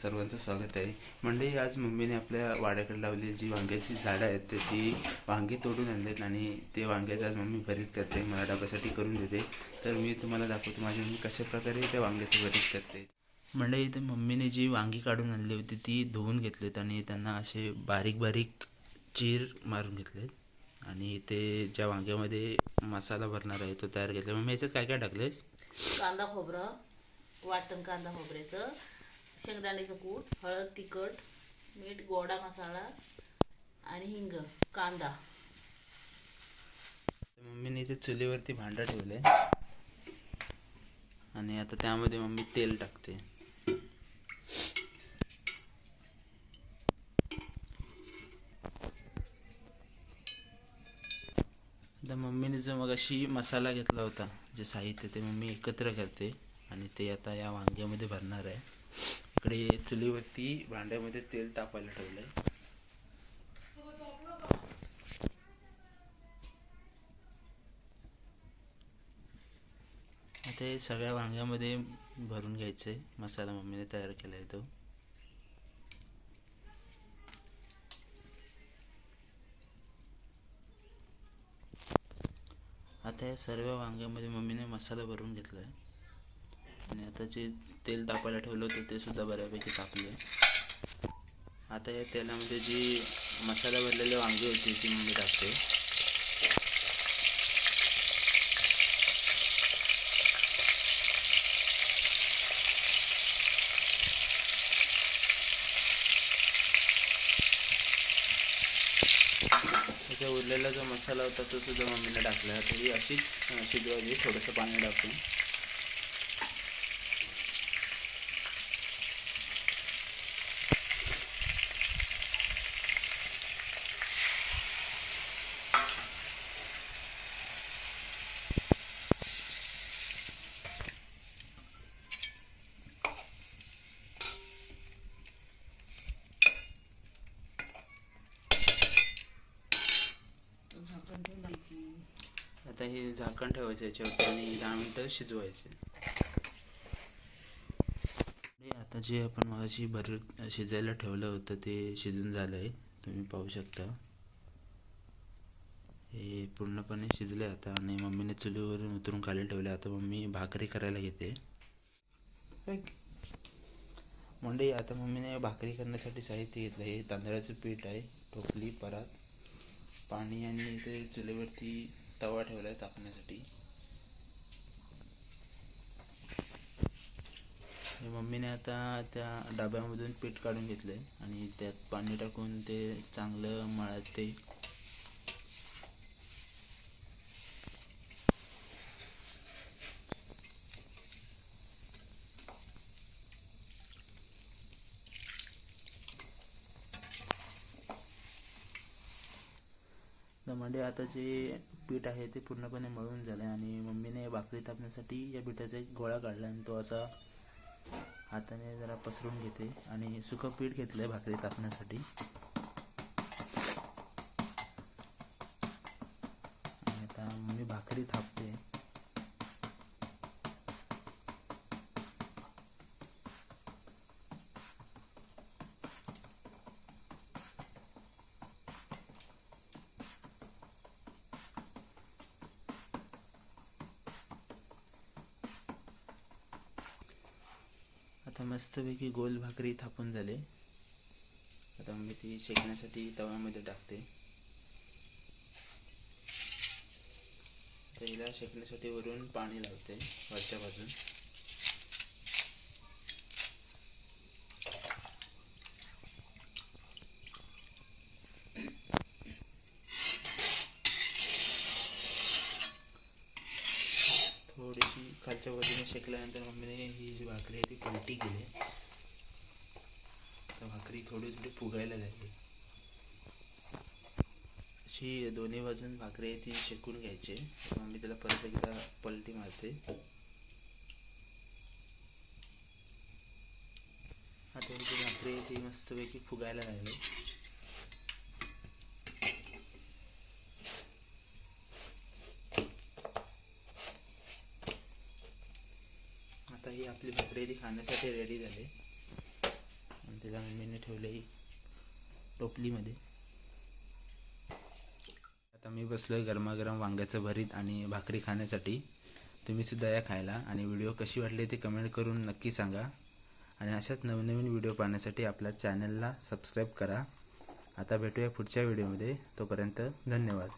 सर्वांचं स्वागत आहे. मंडळी आज मम्मीने आपल्या वाड्याकडे लावली जी वांग्याची झाडं आहेत त्याची वांगी तोडून आणलेत आणि ते वांग्याचं आज मम्मी भरीत करते. मला डब्यासाठी करून देते. तर मी तुम्हाला दाखवतो माझी मम्मी कशा प्रकारे त्या वांग्याचं भरीत करते. मंडळी इथे मम्मीने जी वांगी काढून आणली होती ती धुवून घेतलीत आणि त्यांना असे बारीक बारीक चीर मारून घेतलेत. आणि ते ज्या वांग्यामध्ये मसाला भरणार आहे तो तयार घेतला. मम्मी याच्यात काय काय टाकले कांदा खोबरं वाटण कांदा खोबऱ्याचं शेंगदाण्याचं कूट हळद तिखट मीठ गोडा मसाला आणि हिंग कांदा. मम्मीने इथे चुलीवरती भांडं ठेवलंय आणि आता त्यामध्ये मम्मी तेल टाकते. तर मम्मीने जो मग अशी मसाला घेतला होता जे साहित्य ते मम्मी एकत्र करते. आणि ते आता या वांग्यामध्ये भरणार आहे. इकडे चुलीवरती भांड्यामध्ये तेल तापायला ठेवलंय. आता हे सगळ्या वांग्यामध्ये भरून घ्यायचंय. मसाला मम्मीने तयार केला आहे तो. आता या सर्व वांग्यामध्ये मम्मीने मसाला भरून घेतला आहे आणि आता जे तेल तापायला ठेवलं होतं ते सुद्धा बऱ्यापैकी तापले आता या तेलामध्ये जी मसाला भरलेली वांगी होती ती मम्मी टाकते. त्याच्या उरलेला जो मसाला होता तो सुद्धा मम्मीने टाकला. आता ही अशीच शिजवायची थोडंसं पाणी टाकून. आता हे झाकण ठेवायचं याच्यावरती आणि दहा मिनटं शिजवायचे. आता जे आपण मगाशी भर शिजायला ठेवलं होतं ते शिजून झालं आहे तुम्ही पाहू शकता. हे पूर्णपणे शिजले आता आणि मम्मीने चुलीवरून उतरून खाली ठेवले. आता मम्मी भाकरी करायला घेते. म्हणजे आता मम्मीने भाकरी करण्यासाठी साहित्य घेतलं. हे तांदळाचं पीठ आहे टोपली परात पाणी आणि ते चुलीवरती तवा ठेवला आहे तापण्यासाठी मम्मीने आता त्या डब्यामधून पीठ काढून घेतलं आहे आणि त्यात पाणी टाकून ते चांगलं मळते. ते म्हणजे आता जे पीठ आहे ते पूर्णपणे मळून झालं आहे आणि मम्मीने भाकरी तापण्यासाठी या पिठाचा एक गोळा काढला आणि तो असा हाताने जरा पसरून घेते आणि सुकं पीठ घेतलं आहे भाकरी तापण्यासाठी. आणि आता मम्मी भाकरी थाप आता मस्तपैकी गोल भाकरी थापून झाले. आता मी ती शेकण्यासाठी तव्यामध्ये टाकते. हिला शेकण्यासाठी वरून पाणी लावते वरच्या बाजून. शेकल्यानंतर मम्मीने ही जी भाकरी आहे ती पलटी केली. तर भाकरी थोडी थोडी फुगायला लागली. अशी दोन्ही बाजून भाकरी आहे ती शेकून घ्यायची. मम्मी त्याला परत एकदा पलटी मारते. आता ही जी भाकरी आहे ती मस्तपैकी फुगायला लागली. ती खाण्यासाठी रेडी झाले. तिला मम्मीने ठेवले टोपलीमध्ये. आता मी बसलोय गरमागरम वांग्याचं भरीत आणि भाकरी खाण्यासाठी. तुम्ही सुद्धा या खायला आणि व्हिडिओ कशी वाटली ते कमेंट करून नक्की सांगा. आणि अशाच नवनवीन व्हिडिओ पाहण्यासाठी आपल्या चॅनलला सबस्क्राईब करा. आता भेटूया पुढच्या व्हिडिओमध्ये तोपर्यंत धन्यवाद.